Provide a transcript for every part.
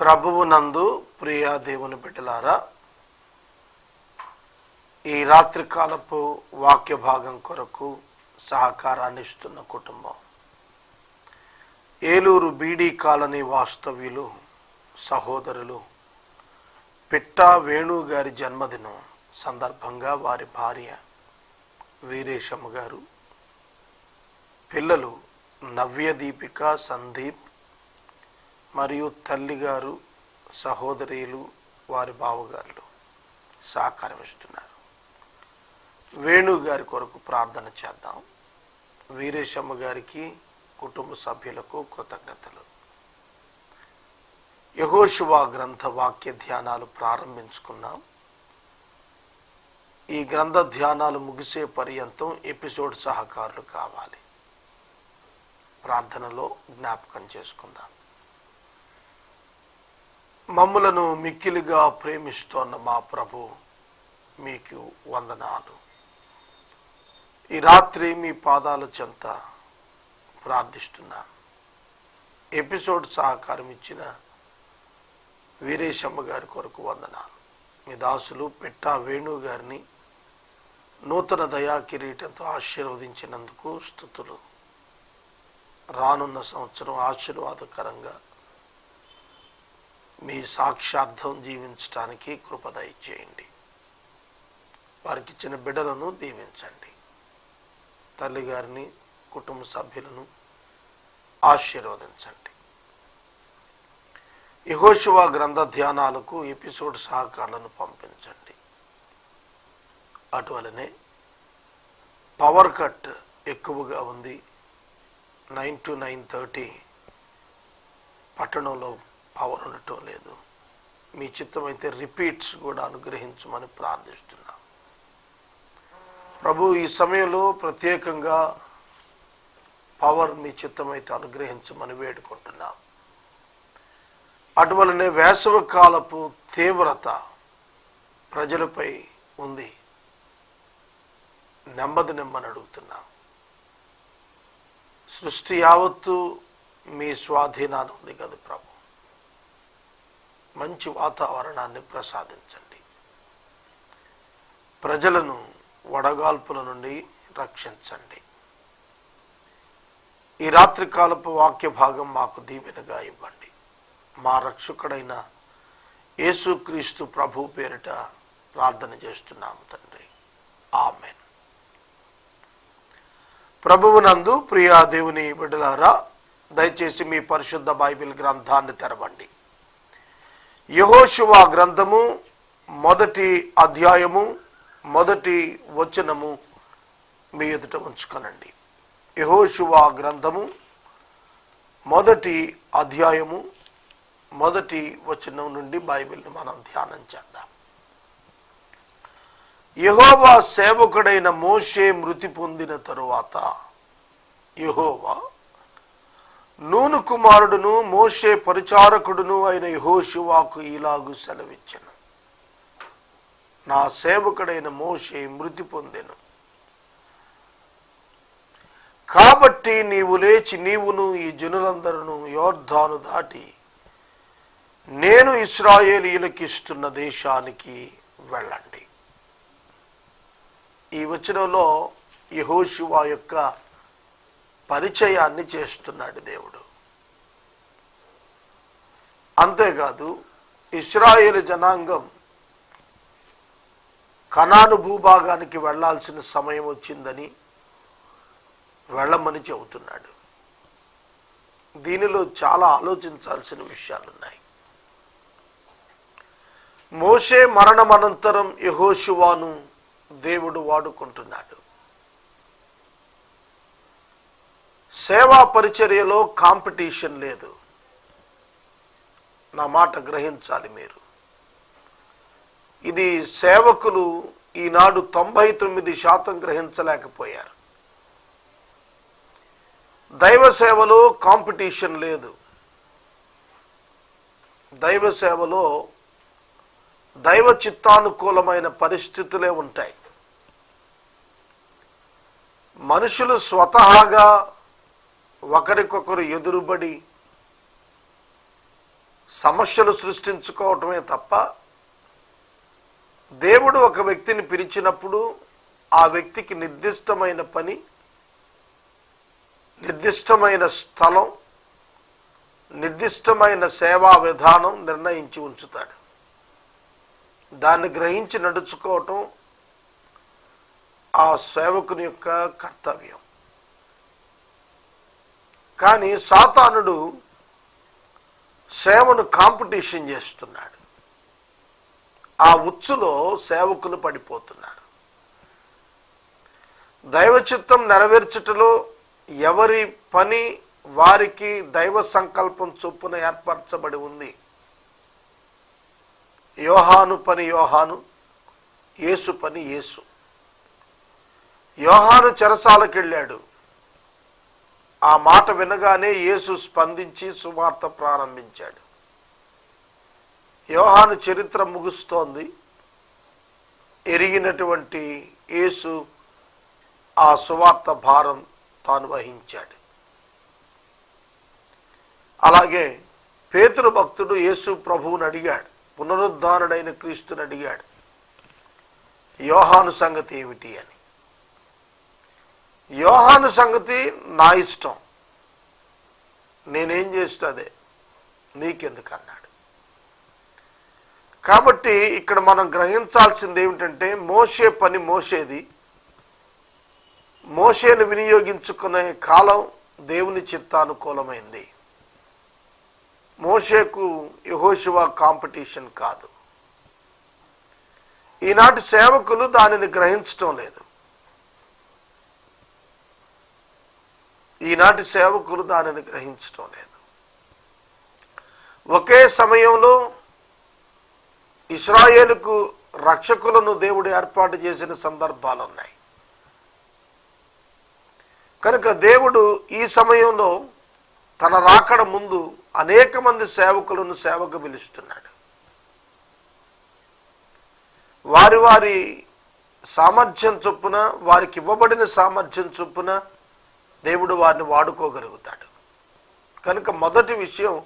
ప్రభువు నందు ప్రియా దేవుని బిడ్డలారా ఈ రాత్రికాలపు వాక్య భాగం కొరకు సహకారాన్ని ఇస్తున్న కుటుంబం. ఏలూరు బీడీ కాలనీ వాస్తవ్యులు సహోదరులు పిట్టా వేణు గారి జన్మదినం సందర్భంగా వారి భార్య వీరేశమ్మ గారు పిల్లలు నవ్యదీపిక సందీప్ మరియు తల్లిగారు సహోదరులు వారి బావగారులు సహకారం ఇస్తున్నారు. వేణు గారి కొరకు ప్రార్థన చేద్దాం. వీరేశమ్మ గారికి కుటుంబ సభ్యులకు కృతజ్ఞతలు. యహోశువా గ్రంథ వాక్య ధ్యానాలు ప్రారంభించుకున్నాం. ఈ గ్రంథ ధ్యానాలు ముగిసే పర్యంతం ఎపిసోడ్ సహకారులు కావాలి. ప్రార్థనలో జ్ఞాపకం చేసుకుందాం. మమ్ములను మిక్కిలిగా ప్రేమిస్తోన్న మా ప్రభు మీకు వందనాలు. ఈ రాత్రి మీ పాదాల చెంత ప్రార్థిస్తున్నా. ఎపిసోడ్ సహకారం ఇచ్చిన వీరేశమ్మ గారి కొరకు వందనాలు. మీ దాసులు పెట్టా వేణు గారిని నూతన దయా కిరీటంతో ఆశీర్వదించినందుకు స్థుతులు రానున్న సంవత్సరం ఆశీర్వాదకరంగా మీ సాక్షార్థం జీవించటానికి కృపదయ చేయండి వారికి ఇచ్చిన బిడ్డలను దీవించండి. తల్లిగారిని కుటుంబ సభ్యులను ఆశీర్వదించండి. యహోశివ గ్రంథ ధ్యానాలకు ఎపిసోడ్ సహకారాలను పంపించండి. అటువలనే పవర్ కట్ ఎక్కువగా ఉంది. నైన్ టు నైన్ థర్టీ పట్టణంలో పవర్ ఉండటం లేదు. మీ చిత్తమైతే రిపీట్స్ కూడా అనుగ్రహించమని ప్రార్థిస్తున్నాం. ప్రభు ఈ సమయంలో ప్రత్యేకంగా పవర్ మీ చిత్తమైతే అనుగ్రహించమని వేడుకుంటున్నాం. అటువలనే వేసవ కాలపు తీవ్రత ప్రజలపై ఉంది. నెమ్మది నెమ్మని అడుగుతున్నాం. సృష్టి యావత్తు మీ స్వాధీనాన్ని ఉంది కదా ప్రభు. మంచి వాతావరణాన్ని ప్రసాదించండి. ప్రజలను వడగాల్పుల నుండి రక్షించండి. ఈ రాత్రి కాలపు వాక్య భాగం మాకు దీవెనగా ఇవ్వండి. మా రక్షకుడైన యేసుక్రీస్తు ప్రభు పేరిట ప్రార్థన చేస్తున్నాము తండ్రి. ఆమెన్. ప్రభువునందు ప్రియా దేవుని బిడ్డలారా దయచేసి మీ పరిశుద్ధ బైబిల్ గ్రంథాన్ని తెరవండి. యహోశువా గ్రంథము మొదటి అధ్యాయము మొదటి వచనము మీ ఎదుట ఉంచుకొనండి. యహోశువా గ్రంథము మొదటి అధ్యాయము మొదటి వచనం నుండి బైబిల్ని మనం ధ్యానం చేద్దాం. యహోవా సేవకుడైన మోషే మృతి పొందిన తరువాత యహోవా నూను కుమారుడును మోషే పరిచారకుడును అయిన యహోశివాకు ఇలాగు సెలవిచ్చను. నా సేవకుడైన మోషే మృతి పొందెను. కాబట్టి నీవు లేచి నీవును ఈ జనులందరూ యోర్ధాను దాటి నేను ఇస్రాయేలీలకు ఇస్తున్న దేశానికి వెళ్ళండి. ఈ వచనంలో యహోశివా యొక్క పరిచయాన్ని చేస్తున్నాడు దేవుడు. అంతేకాదు ఇస్రాయేల్ జనాంగం కణాను భూభాగానికి వెళ్ళాల్సిన సమయం వచ్చిందని వెళ్ళమని చెబుతున్నాడు. దీనిలో చాలా ఆలోచించాల్సిన విషయాలున్నాయి. మోషే మరణమనంతరం యహోశివాను దేవుడు వాడుకుంటున్నాడు. సేవా పరిచర్యలో కాంపిటీషన్ లేదు. నా మాట గ్రహించాలి మీరు. ఇది సేవకులు ఈనాడు తొంభై తొమ్మిది శాతం గ్రహించలేకపోయారు. దైవ సేవలో కాంపిటీషన్ లేదు. దైవ సేవలో దైవ చిత్తానుకూలమైన పరిస్థితులే ఉంటాయి. మనుషులు స్వతహాగా ఒకరికొకరు ఎదురుబడి సమస్యలు సృష్టించుకోవటమే తప్ప దేవుడు ఒక వ్యక్తిని పిలిచినప్పుడు ఆ వ్యక్తికి నిర్దిష్టమైన పని నిర్దిష్టమైన స్థలం నిర్దిష్టమైన సేవా విధానం నిర్ణయించి ఉంచుతాడు. దాన్ని గ్రహించి నడుచుకోవటం ఆ సేవకుని యొక్క కర్తవ్యం. కానీ సాతానుడు సేవను కాంపిటీషన్ చేస్తున్నాడు. ఆ ఉచ్చులో సేవకులు పడిపోతున్నారు. దైవ చిత్తం నెరవేర్చుటలో ఎవరి పని వారికి దైవ సంకల్పం చొప్పున ఏర్పరచబడి ఉంది. యోహాను పని యోహాను యేసు పని యేసు. యోహాను చెరసాలకెళ్ళాడు. ఆ మాట వినగానే యేసు స్పందించి సువార్త ప్రారంభించాడు. యోహాను చరిత్ర ముగుస్తోంది. ఎరిగినటువంటి యేసు ఆ సువార్త భారం తాను వహించాడు. అలాగే పేతురు భక్తుడు యేసు ప్రభువుని అడిగాడు. పునరుద్ధారుడైన క్రీస్తుని అడిగాడు. యోహాను సంగతి ఏమిటి అని. యోహాను సంగతి నా ఇష్టం. నేనేం చేస్తే అదే. నీకెందుకు అన్నాడు. కాబట్టి ఇక్కడ మనం గ్రహించాల్సింది ఏమిటంటే మోసే పని మోసేది మోసేను వినియోగించుకునే కాలం దేవుని చిత్తానుకూలమైంది. మోషేకు యహోశివా కాంపిటీషన్ కాదు. ఈనాటి సేవకులు దానిని గ్రహించటం లేదు. ఈనాటి సేవకులు దానిని గ్రహించటం లేదు. ఒకే సమయంలో ఇస్రాయేలుకు రక్షకులను దేవుడు ఏర్పాటు చేసిన సందర్భాలు ఉన్నాయి. కనుక దేవుడు ఈ సమయంలో తన రాకడ ముందు అనేక మంది సేవకులను సేవకు పిలుస్తున్నాడు. వారి వారి సామర్థ్యం చొప్పున వారికి ఇవ్వబడిన సామర్థ్యం చొప్పున దేవుడు వారిని వాడుకోగలుగుతాడు. కనుక మొదటి విషయం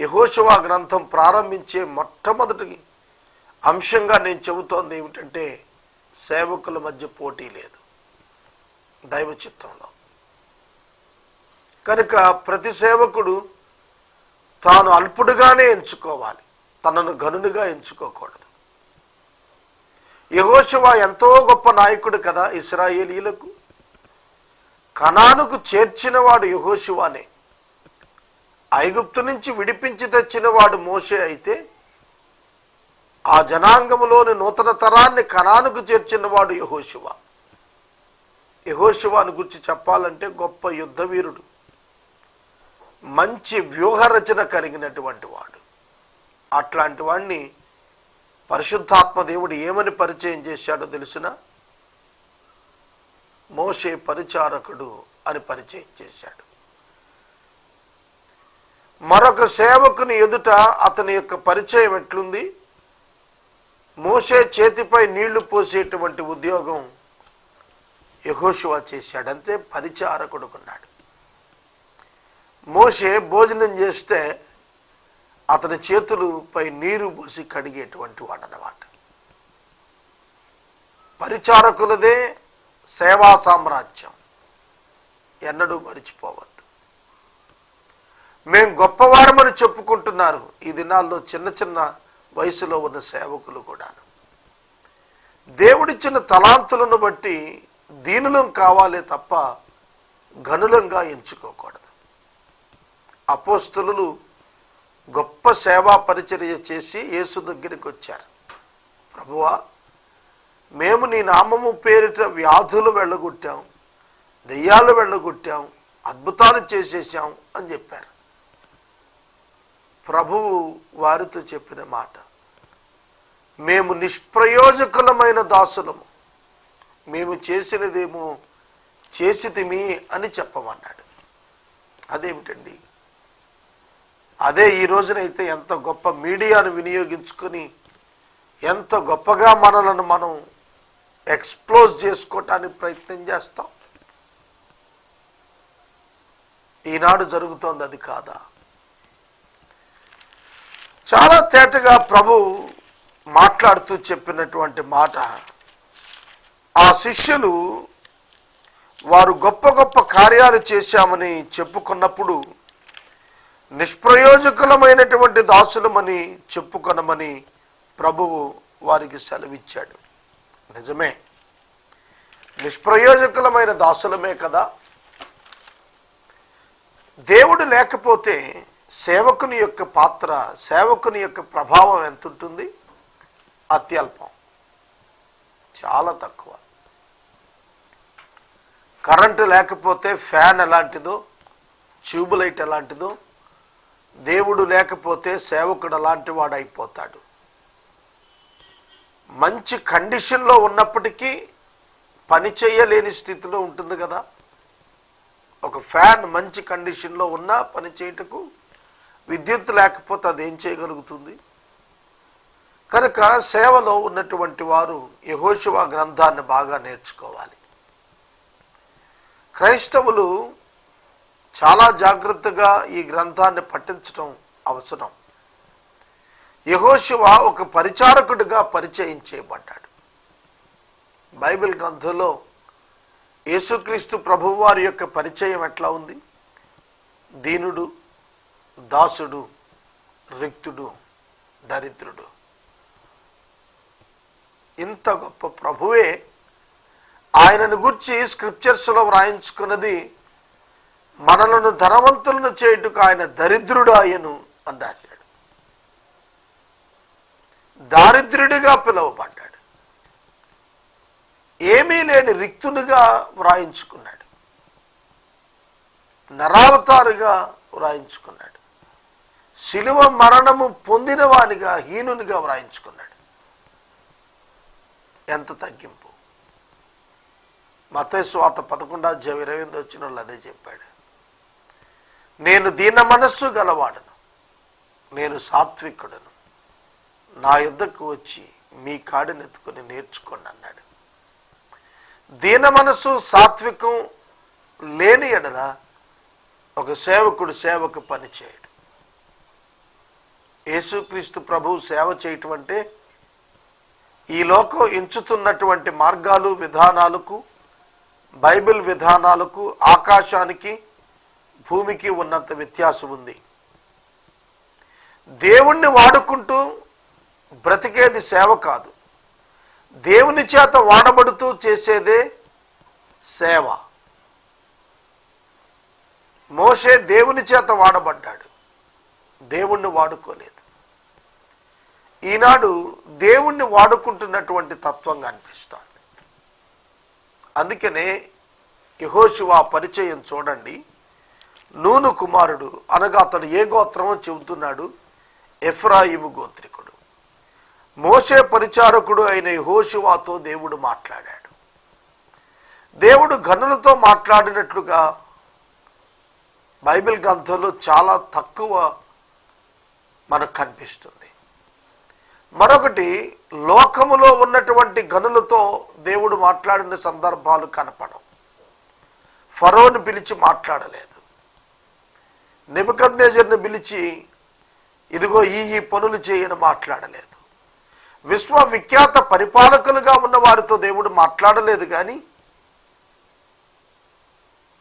యహోశివా గ్రంథం ప్రారంభించే మొట్టమొదటి అంశంగా నేను చెబుతోంది ఏమిటంటే సేవకుల మధ్య పోటీ లేదు. దైవ చిత్తంలో కనుక ప్రతి సేవకుడు తాను అల్పుడుగానే ఎంచుకోవాలి. తనను గనునిగా ఎంచుకోకూడదు. యహోశివ ఎంతో గొప్ప నాయకుడు కదా ఇస్రాయేలీలకు. కణానుకు చేర్చినవాడు యహోశివానే ఐగుప్తు నుంచి విడిపించి తెచ్చినవాడు మోషే అయితే ఆ జనాంగములోని నూతన తరాన్ని కణానుకు చేర్చినవాడు యహోశివ యహోశివాను గురించి చెప్పాలంటే గొప్ప యుద్ధవీరుడు మంచి వ్యూహరచన కలిగినటువంటి వాడు. అట్లాంటి వాడిని పరిశుద్ధాత్మ దేవుడు ఏమని పరిచయం చేశాడో తెలిసినా? మోషే పరిచారకుడు అని పరిచయం చేశాడు. మరొక సేవకుని ఎదుట అతని యొక్క పరిచయం ఎట్లుంది? మోసే చేతిపై నీళ్ళు పోసేటువంటి ఉద్యోగం యహోషువా చేశాడంతే పరిచారకుడుకున్నాడు మోసే భోజనం చేస్తే అతని చేతులపై నీరు పోసి కడిగేటువంటి వాడనమాట పరిచారకులదే సేవా సామ్రాజ్యం. ఎన్నడూ మరిచిపోవద్దు. మేం గొప్పవారమని చెప్పుకుంటున్నారు ఈ దినాల్లో చిన్న చిన్న వయసులో ఉన్న సేవకులు కూడా దేవుడిచ్చిన తలాంతులను బట్టి దీనులం కావాలే తప్ప గనులంగా ఎంచుకోకూడదు. అపోస్తులు గొప్ప సేవా పరిచర్య చేసి యేసు దగ్గరికి వచ్చారు. ప్రభువా మేము నీ నామము పేరిట వ్యాధులు వెళ్ళగొట్టాం దెయ్యాలు వెళ్ళగొట్టాం అద్భుతాలు చేసేసాం అని చెప్పారు. ప్రభువు వారితో చెప్పిన మాట మేము నిష్ప్రయోజకులమైన దాసులము మేము చేసినదేమో చేసితిమి అని చెప్పమన్నాడు. అదేమిటండి? అదే ఈ రోజునైతే ఎంత గొప్ప మీడియాను వినియోగించుకొని ఎంత గొప్పగా మనలను మనం ఎక్స్ప్లోజ్ చేసుకోవటానికి ప్రయత్నం చేస్తాం. ఈనాడు జరుగుతోంది అది కాదా? చాలా తేటగా ప్రభు మాట్లాడుతూ చెప్పినటువంటి మాట ఆ శిష్యులు వారు గొప్ప గొప్ప కార్యాలు చేశామని చెప్పుకున్నప్పుడు నిష్ప్రయోజకులమైనటువంటి దాసులమని చెప్పుకొనమని ప్రభువు వారికి సెలవిచ్చాడు. నిజమే. నిష్ప్రయోజకులమైన దాసులమే కదా. దేవుడు లేకపోతే సేవకుని యొక్క పాత్ర సేవకుని యొక్క ప్రభావం ఎంత ఉంటుంది అత్యల్పం. చాలా తక్కువ. కరెంటు లేకపోతే ఫ్యాన్ ఎలాంటిదో ట్యూబ్ లైట్ ఎలాంటిదో దేవుడు లేకపోతే సేవకుడు అలాంటి వాడు అయిపోతాడు మంచి కండిషన్లో ఉన్నప్పటికీ పని చేయలేని స్థితిలో ఉంటుంది కదా. ఒక ఫ్యాన్ మంచి కండిషన్లో ఉన్నా పని చేయుటకు విద్యుత్ లేకపోతే అది ఏం చేయగలుగుతుంది? కనుక సేవలో ఉన్నటువంటి వారు యహోశివ గ్రంథాన్ని బాగా నేర్చుకోవాలి. క్రైస్తవులు చాలా జాగ్రత్తగా ఈ గ్రంథాన్ని పఠించడం అవసరం. యహోశివ ఒక పరిచారకుడిగా పరిచయం చేయబడ్డాడు బైబిల్ గ్రంథంలో యేసుక్రీస్తు ప్రభువారి యొక్క పరిచయం ఎట్లా ఉంది? దీనుడు దాసుడు రిక్తుడు దరిద్రుడు. ఇంత గొప్ప ప్రభువే ఆయనను గుర్చి స్క్రిప్చర్స్లో వ్రాయించుకున్నది మనలను ధనవంతులను చేయుటకు ఆయన దరిద్రుడు అయ్యను అని దారిద్ర్యుడిగా దారిద్రుడిగా పిలువబడ్డాడు. ఏమీ లేని రిక్తునిగా వ్రాయించుకున్నాడు. నరావతారుగా వ్రాయించుకున్నాడు. శిలువ మరణము పొందిన వానిగా హీనునిగా వ్రాయించుకున్నాడు. ఎంత తగ్గింపు? మతేశ్వాత పదకొండా అధ్యాయం ఇరవై ఎనిమిది వచ్చిన వాళ్ళు అదే చెప్పాడు. నేను దీన మనస్సు గలవాడను. నేను సాత్వికుడను. నా యుద్ధకు వచ్చి మీ కాడినెత్తుకొని నేర్చుకోండి అన్నాడు. దీన మనసు సాత్వికం లేని ఎడల ఒక సేవకుడు సేవకు పని చేయడు. యేసుక్రీస్తు ప్రభు సేవ చేయటం అంటే ఈ లోకం ఎంచుతున్నటువంటి మార్గాలు విధానాలకు బైబిల్ విధానాలకు ఆకాశానికి భూమికి ఉన్నంత వ్యత్యాసం ఉంది. దేవుణ్ణి వాడుకుంటూ బ్రతికేది సేవ కాదు. దేవుని చేత వాడబడుతూ చేసేదే సేవ. మోషే దేవుని చేత వాడబడ్డాడు. దేవుణ్ణి వాడుకోలేదు. ఈనాడు దేవుణ్ణి వాడుకుంటున్నటువంటి తత్వంగా అనిపిస్తోంది అందుకనే యహోశివా పరిచయం చూడండి. నూను కుమారుడు అనగా అతడు ఏ గోత్రమో చెబుతున్నాడు. ఎఫ్రాయిము గోత్రికుడు. మోసే పరిచారకుడు అయిన యహోశివాతో దేవుడు మాట్లాడాడు. దేవుడు గనులతో మాట్లాడినట్లుగా బైబిల్ గ్రంథంలో చాలా తక్కువ మనకు కనిపిస్తుంది. మరొకటి లోకములో ఉన్నటువంటి గనులతో దేవుడు మాట్లాడిన సందర్భాలు కనపడం ఫరోను పిలిచి మాట్లాడలేదు. నిబకందేజర్ని పిలిచి ఇదిగో ఈ ఈ పనులు చేయని మాట్లాడలేదు. విశ్వవిఖ్యాత పరిపాలకులుగా ఉన్న వారితో దేవుడు మాట్లాడలేదు కానీ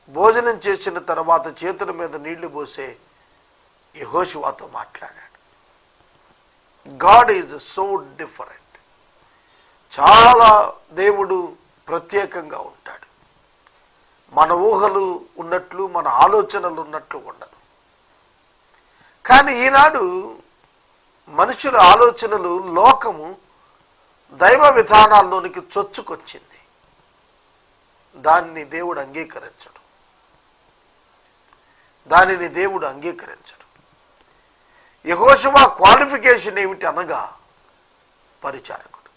భోజనం చేసిన తర్వాత చేతుల మీద నీళ్ళు పోసే యహోశివాతో మాట్లాడాడు. God is so different. చాలా దేవుడు ప్రత్యేకంగా ఉంటాడు. మన ఊహలు ఉన్నట్లు మన ఆలోచనలు ఉన్నట్లు ఉండదు. కానీ ఈనాడు మనుషుల ఆలోచనలు లోకము దైవ విధానాల్లోనికి చొచ్చుకొచ్చింది. దాన్ని దేవుడు అంగీకరించడు. దానిని దేవుడు అంగీకరించడు. యహోశివ క్వాలిఫికేషన్ ఏమిటి అనగా పరిచారకుడు.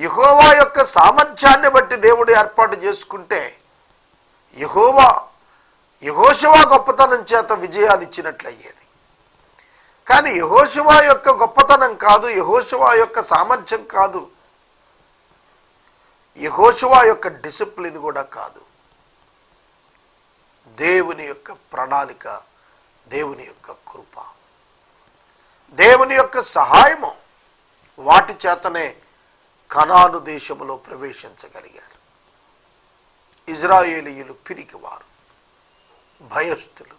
యహోవా యొక్క సామర్థ్యాన్ని బట్టి దేవుడు ఏర్పాటు చేసుకుంటే యహోవా యహోశవా గొప్పతనం చేత విజయాలు ఇచ్చినట్లయ్యేది. కానీ యహోశివా యొక్క గొప్పతనం కాదు యహోశివా యొక్క సామర్థ్యం కాదు. యహోశివా యొక్క డిసిప్లిన్ కూడా కాదు. దేవుని యొక్క ప్రణాళిక దేవుని యొక్క కృప. దేవుని యొక్క సహాయము వాటి చేతనే కనాను దేశములో ప్రవేశించగలిగారు. ఇజ్రాయేలీయులు పిరికివారు భయస్థులు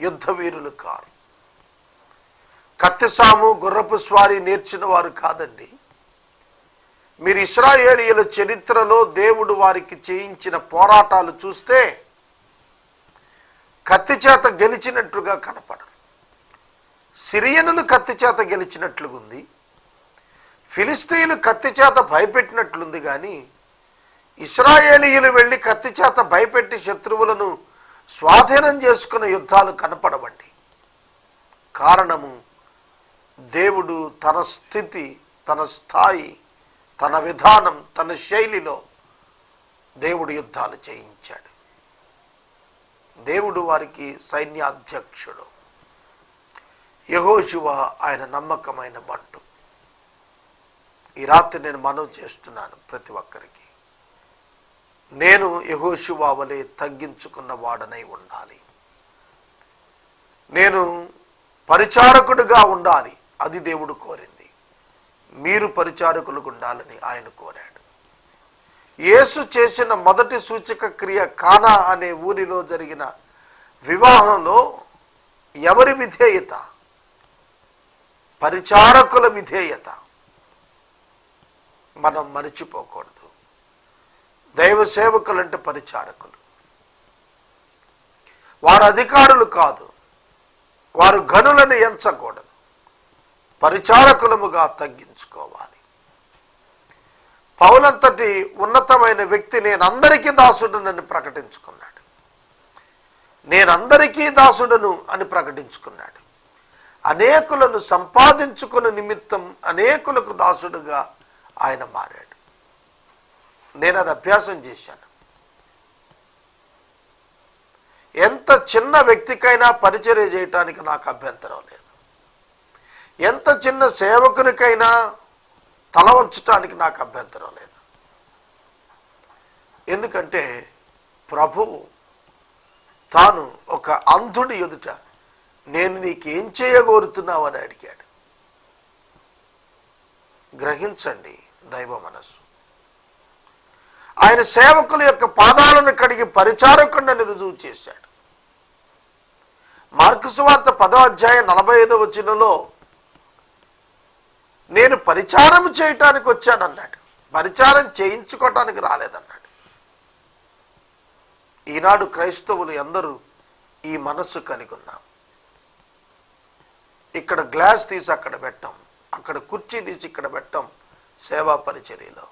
యుద్ధ వీరులు కారు. కత్తిసాము గుర్రపు స్వారీ నేర్చిన వారు కాదండి. మీరు ఇస్రాయేలియల చరిత్రలో దేవుడు వారికి చేయించిన పోరాటాలు చూస్తే కత్తి చేత గెలిచినట్లుగా కనపడరు. సిరియనులు కత్తి చేత గెలిచినట్లుగుంది. ఫిలిస్తీన్లు కత్తి చేత భయపెట్టినట్లుంది కానీ ఇస్రాయేలీయులు వెళ్ళి కత్తి చేత భయపెట్టి శత్రువులను స్వాధీనం చేసుకున్న యుద్ధాలు కనపడవండి. కారణము దేవుడు తన స్థితి తన స్థాయి తన విధానం తన శైలిలో దేవుడు యుద్ధాలు చేయించాడు. దేవుడు వారికి సైన్యాధ్యక్షుడు. యహోశివ ఆయన నమ్మకమైన బంటు. ఈ రాత్రి నేను మనవి చేస్తున్నాను ప్రతి ఒక్కరికి. నేను యహోశివ వలె తగ్గించుకున్న వాడనై ఉండాలి. నేను పరిచారకుడుగా ఉండాలి. అది దేవుడు కోరింది. మీరు పరిచారకులకు ఉండాలని ఆయన కోరాడు. యేసు చేసిన మొదటి సూచక క్రియ కానా అనే ఊరిలో జరిగిన వివాహంలో ఎవరి విధేయత? పరిచారకుల విధేయత. మనం మరిచిపోకూడదు. దైవ సేవకులంటే పరిచారకులు. వారు అధికారులు కాదు. వారు గనులను ఎంచకూడదు. పరిచారకులముగా తగ్గించుకోవాలి. పౌలంతటి ఉన్నతమైన వ్యక్తి నేనందరికీ దాసుడునని ప్రకటించుకున్నాడు. నేనందరికీ దాసుడను అని ప్రకటించుకున్నాడు. అనేకులను సంపాదించుకున్న నిమిత్తం అనేకులకు దాసుడుగా ఆయన మారాడు. నేను అది అభ్యాసం చేశాను. ఎంత చిన్న వ్యక్తికైనా పరిచర్య చేయటానికి నాకు అభ్యంతరం లేదు. ఎంత చిన్న సేవకునికైనా తల వంచడానికి నాకు అభ్యంతరం లేదు. ఎందుకంటే ప్రభువు తాను ఒక అంధుడి ఎదుట నేను నీకేం చేయగోరుతున్నావు అని అడిగాడు. గ్రహించండి దైవ మనస్సు. ఆయన సేవకుల యొక్క పాదాలను కడిగి పరిచారకుండాని రుజువు చేశాడు. మార్కు వార్త పదో అధ్యాయం నలభై ఐదో వచ్చినలో నేను పరిచారం చేయటానికి వచ్చానన్నాడు. పరిచారం చేయించుకోవటానికి రాలేదన్నాడు. ఈనాడు క్రైస్తవులు అందరూ ఈ మనస్సు కలిగి ఉన్నాం ఇక్కడ గ్లాస్ తీసి అక్కడ పెట్టాం. అక్కడ కుర్చీ తీసి ఇక్కడ పెట్టాం సేవా పరిచర్యలో.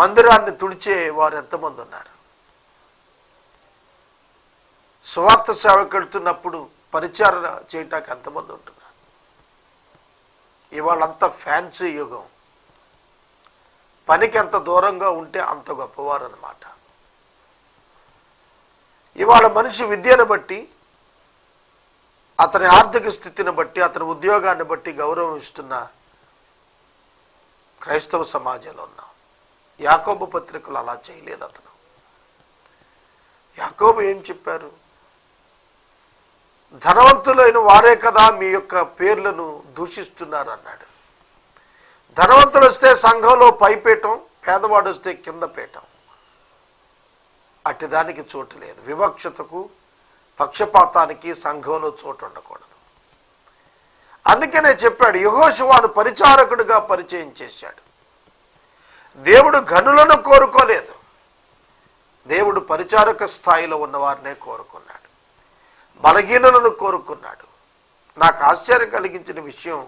మందిరాన్ని తుడిచే వారు ఎంతమంది ఉన్నారు? సువార్త సేవకు వెళ్తున్నప్పుడు పరిచారణ చేయటానికి ఎంతమంది ఉంటున్నారు? ఇవాళంతా ఫ్యాన్సీ యుగం. పనికి ఎంత దూరంగా ఉంటే అంత గొప్పవారు అనమాట ఇవాళ మనిషి విద్యను బట్టి అతని ఆర్థిక స్థితిని బట్టి అతని ఉద్యోగాన్ని బట్టి గౌరవం ఇస్తున్న క్రైస్తవ సమాజంలో ఉన్నాం. యాకోబు పత్రికలు అలా చేయలేదు అతను. యాకోబు ఏం చెప్పారు? ధనవంతులైన వారే కదా మీ యొక్క పేర్లను దూషిస్తున్నారు అన్నాడు ధనవంతుడు వస్తే సంఘంలో పైపీఠం పేదవాడు వస్తే కింద పీఠం. అట్టి దానికి చోటు లేదు. వివక్షతకు పక్షపాతానికి సంఘంలో చోటు ఉండకూడదు. అందుకనే చెప్పాడు యహోశివాను పరిచారకుడిగా పరిచయం చేశాడు. దేవుడు గనులను కోరుకోలేదు. దేవుడు పరిచారక స్థాయిలో ఉన్నవారినే కోరుకున్నాడు. బలహీనులను కోరుకున్నాడు. నాకు ఆశ్చర్యం కలిగించిన విషయం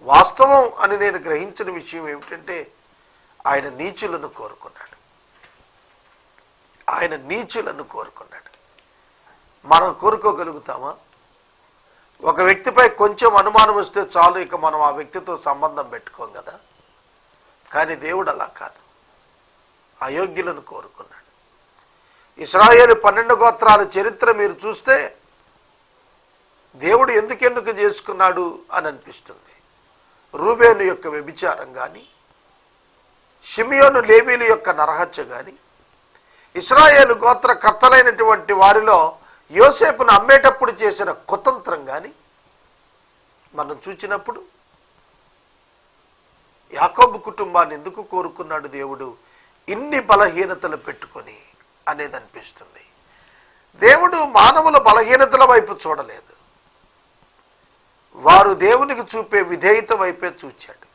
వాస్తవం అని నేను గ్రహించిన విషయం ఏమిటంటే ఆయన నీచులను కోరుకున్నాడు. ఆయన నీచులను కోరుకున్నాడు. మనం కోరుకోగలుగుతామా? ఒక వ్యక్తిపై కొంచెం అనుమానం వస్తే చాలు ఇక మనం ఆ వ్యక్తితో సంబంధం పెట్టుకోం కదా. కానీ దేవుడు అలా కాదు. అయోగ్యులను కోరుకున్నాడు. ఇస్రాయేల్ పన్నెండు గోత్రాల చరిత్ర మీరు చూస్తే దేవుడు ఎందుకు ఎన్నుక చేసుకున్నాడు అని అనిపిస్తుంది. రూబేను యొక్క వ్యభిచారం కానీ షిమియోను లేవీలు యొక్క నరహత్య కానీ ఇస్రాయేలు గోత్రకర్తలైనటువంటి వారిలో యోసేపును అమ్మేటప్పుడు చేసిన కుతంత్రం కానీ మనం చూచినప్పుడు యాకోబు కుటుంబాన్ని ఎందుకు కోరుకున్నాడు దేవుడు? ఇన్ని బలహీనతలు పెట్టుకొని అనేది అనిపిస్తుంది దేవుడు మానవుల బలహీనతల వైపు చూడలేదు. వారు దేవునికి చూపే విధేయత వైపే చూచాడు.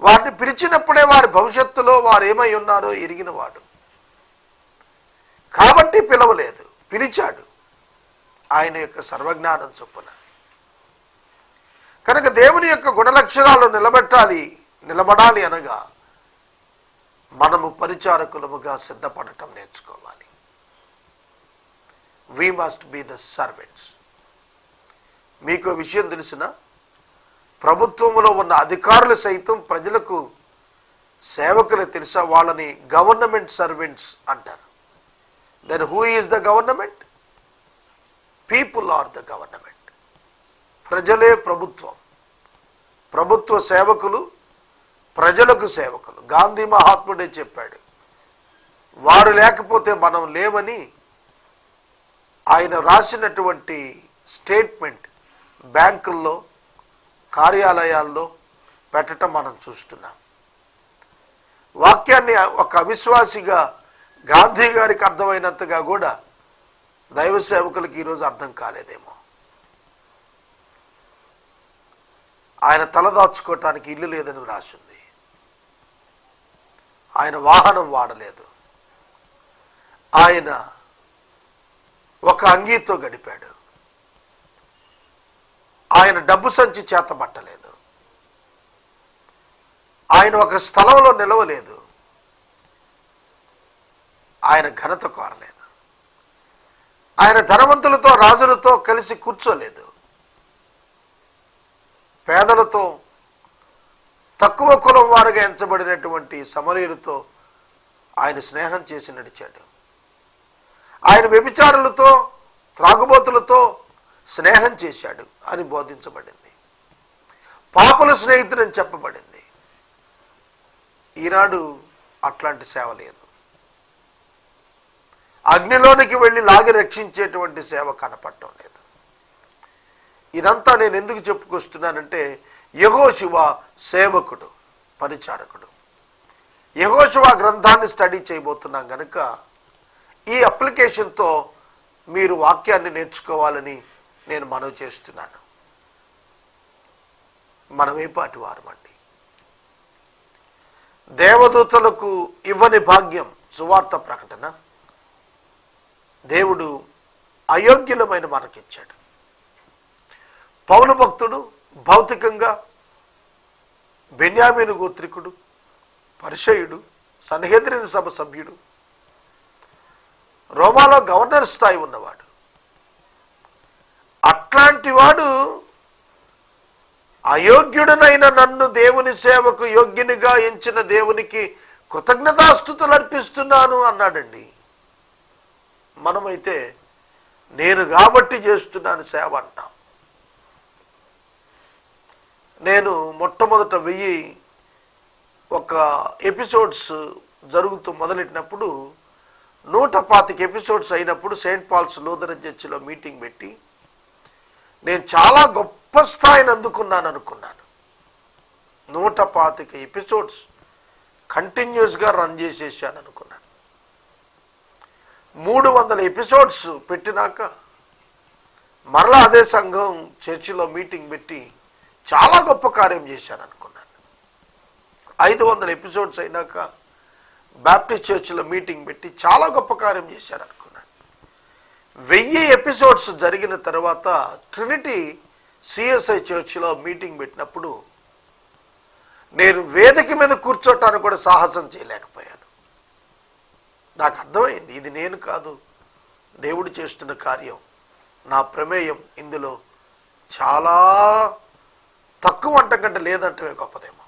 వారిని పిలిచినప్పుడే వారి భవిష్యత్తులో వారు ఏమై ఉన్నారో ఎరిగినవాడు కాబట్టి పిలవలేదు పిలిచాడు ఆయన యొక్క సర్వజ్ఞానం చొప్పున. కనుక దేవుని యొక్క గుణలక్షణాలు నిలబెట్టాలి నిలబడాలి అనగా మనము పరిచారకులముగా సిద్ధపడటం నేర్చుకోవాలి. We must be the servants మీకు విషయం తెలిసిన? ప్రభుత్వంలో ఉన్న అధికారులు సైతం ప్రజలకు సేవకులు తెలుసా? వాళ్ళని గవర్నమెంట్ సర్వెంట్స్ అంటారు. Then who is the government people are the government ప్రజలే ప్రభుత్వం. ప్రభుత్వ సేవకులు ప్రజలకు సేవకులు. గాంధీ మహాత్ముడే చెప్పాడు వారు లేకపోతే మనం లేవని ఆయన రాసినటువంటి స్టేట్మెంట్ బ్యాంకుల్లో కార్యాలయాల్లో పెట్టడం మనం చూస్తున్నాం. వాక్యాన్ని ఒక అవిశ్వాసిగా గాంధీ గారికి అర్థమైనంతగా కూడా దైవ సేవకులకు ఈరోజు అర్థం కాలేదేమో. ఆయన తలదాచుకోవటానికి ఇల్లు లేదని రాసింది. ఆయన వాహనం వాడలేదు. ఆయన ఒక అంగీతో గడిపాడు. ఆయన డబ్బు సంచి చేతబట్టలేదు. ఆయన ఒక స్థలంలో నిలవలేదు. ఆయన ఘనత కోరలేదు. ఆయన ధనవంతులతో రాజులతో కలిసి కూర్చోలేదు. పేదలతో తక్కువ కులం వారుగా ఎంచబడినటువంటి సమరీయులతో ఆయన స్నేహం చేసి నడిచాడు. ఆయన వ్యభిచారులతో త్రాగుబోతులతో స్నేహం చేశాడు అని బోధించబడింది. పాపల స్నేహితుడని చెప్పబడింది. ఈనాడు అట్లాంటి సేవ లేదు. అగ్నిలోనికి వెళ్ళి లాగి రక్షించేటువంటి సేవ కనపడటం లేదు. ఇదంతా నేను ఎందుకు చెప్పుకొస్తున్నానంటే యహోశివ సేవకుడు పరిచారకుడు. యహోశివ గ్రంథాన్ని స్టడీ చేయబోతున్నాం కనుక ఈ అప్లికేషన్తో మీరు వాక్యాన్ని నేర్చుకోవాలని నేను మనవి చేస్తున్నాను. మనమే పాటి వారమండి దేవదూతలకు ఇవ్వని భాగ్యం సువార్త ప్రకటన. దేవుడు అయోగ్యులమైన మనకిచ్చాడు. పౌలు భక్తుడు భౌతికంగా బెన్యామీను గోత్రికుడు పరిచయుడు సన్హేద్రిని సభ సభ్యుడు రోమాలో గవర్నర్ స్థాయి ఉన్నవాడు. అట్లాంటి వాడు అయోగ్యుడనైన నన్ను దేవుని సేవకు యోగ్యునిగా ఎంచిన దేవునికి కృతజ్ఞతాస్థుతులు అర్పిస్తున్నాను అన్నాడండి. మనమైతే నేను కాబట్టి చేస్తున్నాను సేవ అంటాం. నేను మొట్టమొదట వెయ్యి ఒక ఎపిసోడ్స్ జరుగుతూ మొదలెట్టినప్పుడు నూట పాతిక ఎపిసోడ్స్ అయినప్పుడు సెయింట్ పాల్స్ లూథరన్ చర్చిలో మీటింగ్ పెట్టి నేను చాలా గొప్ప స్థాయిని అందుకున్నాను అనుకున్నాను. నూట పాతిక ఎపిసోడ్స్ కంటిన్యూస్గా రన్ చేసేసాను అనుకున్నాను. మూడు వందల ఎపిసోడ్స్ పెట్టినాక మరలా అదే సంఘం చర్చిలో మీటింగ్ పెట్టి చాలా గొప్ప కార్యం చేశాను అనుకున్నాను. ఐదు వందల ఎపిసోడ్స్ అయినాక బ్యాప్టిస్ట్ చర్చిలో మీటింగ్ పెట్టి చాలా గొప్ప కార్యం చేశాను అనుకున్నాను. వెయ్యి ఎపిసోడ్స్ జరిగిన తర్వాత ట్రినిటీ సిఎస్ఐ చర్చిలో మీటింగ్ పెట్టినప్పుడు నేను వేదిక మీద కూర్చోటానికి కూడా సాహసం చేయలేకపోయాను. నాకు అర్థమైంది ఇది నేను కాదు దేవుడు చేస్తున్న కార్యం నా ప్రమేయం ఇందులో చాలా తక్కువ అంటం కంటే లేదంటే గొప్పదేమో.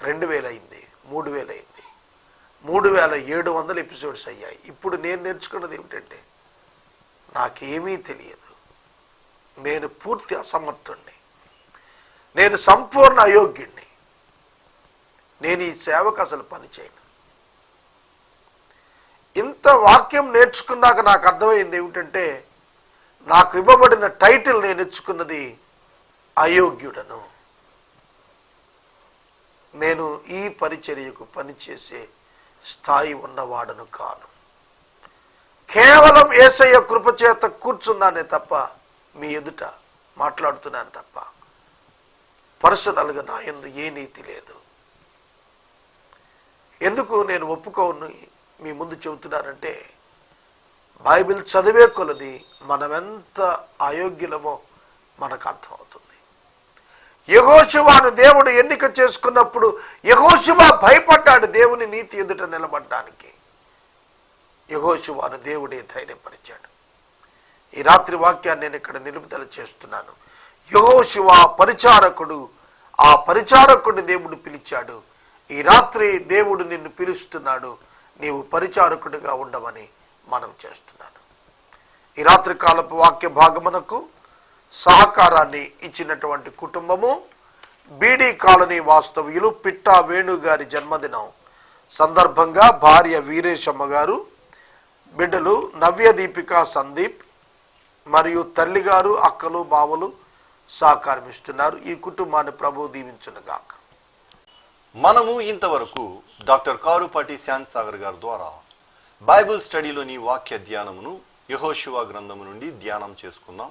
రెండు వేలైంది మూడు వేలైంది అయింది మూడు వేల ఏడు వందల ఎపిసోడ్స్ అయ్యాయి. ఇప్పుడు నేను నేర్చుకున్నది ఏమిటంటే నాకేమీ తెలియదు. నేను పూర్తి అసమర్థుణ్ణి. నేను సంపూర్ణ అయోగ్యుణ్ణి. నేను ఈ సేవకు అసలు పని చేయను ఇంత వాక్యం నేర్చుకున్నాక నాకు అర్థమైంది ఏమిటంటే నాకు ఇవ్వబడిన టైటిల్ నేను ఇచ్చుకున్నది అయోగ్యుడను. నేను ఈ పరిచర్యకు పనిచేసే స్థాయి ఉన్నవాడను కాను. కేవలం ఏసయ్య కృపచేత కూర్చున్నానే తప్ప మీ ఎదుట మాట్లాడుతున్నాను తప్ప పర్సనల్గా నా ఎందు ఏ నీతి లేదు. ఎందుకు నేను ఒప్పుకోను? మీ ముందు చెబుతున్నానంటే బైబిల్ చదివే కొలది మనమెంత అయోగ్యులమో మనకు అర్థమవుతుంది. యహోశివాను దేవుడు ఎన్నిక చేసుకున్నప్పుడు యహోశివ భయపడ్డాడు దేవుని నీతి ఎదుట నిలబడ్డానికి. యహోశివాను దేవుడే ధైర్యపరిచాడు. ఈ రాత్రి వాక్యాన్ని నేను ఇక్కడ నిలుపుదల చేస్తున్నాను. యహోశివ పరిచారకుడు ఆ పరిచారకుడిని దేవుడు పిలిచాడు. ఈ రాత్రి దేవుడు నిన్ను పిలుస్తున్నాడు. నీవు పరిచారకుడిగా ఉండమని మనం చేస్తున్నాను. ఈ రాత్రి కాలపు వాక్య భాగమునకు సహకారాన్ని ఇచ్చినటువంటి కుటుంబము బీడీ కాలనీ వాస్తవ్యులు పిట్టా వేణు గారి జన్మదినం సందర్భంగా భార్య వీరేశమ్మ గారు బిడ్డలు నవ్య దీపిక సందీప్ మరియు తల్లిగారు అక్కలు బావలు సహకారమిస్తున్నారు ఈ కుటుంబాన్ని ప్రభు దీవించునుగాక. మనము ఇంతవరకు డాక్టర్ కారుపాటి శాంత్ సాగర్ గారి ద్వారా బైబిల్ స్టడీలోని వాక్య ధ్యానమును యహోశివ గ్రంథము నుండి ధ్యానం చేసుకున్నాం.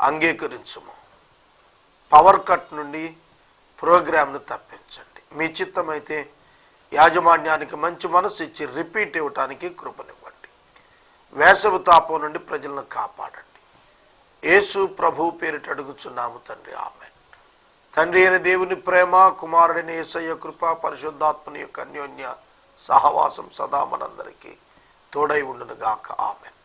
అంగీకరించుము. పవర్ కట్ నుండి ప్రోగ్రామ్ను తప్పించండి. మీ చిత్తమైతే యాజమాన్యానికి మంచి మనసు ఇచ్చి రిపీట్ ఇవ్వటానికి కృపనివ్వండి. వేసవి తాపం నుండి ప్రజలను కాపాడండి. యేసు ప్రభు పేరిట అడుగుచున్నాము తండ్రి. ఆమె తండ్రి అయిన దేవుని ప్రేమ కుమారుడైన యేసయ్య కృప పరిశుద్ధాత్మని యొక్క అన్యోన్య సహవాసం సదా మనందరికీ తోడై ఉండునుగాక. ఆమెన్.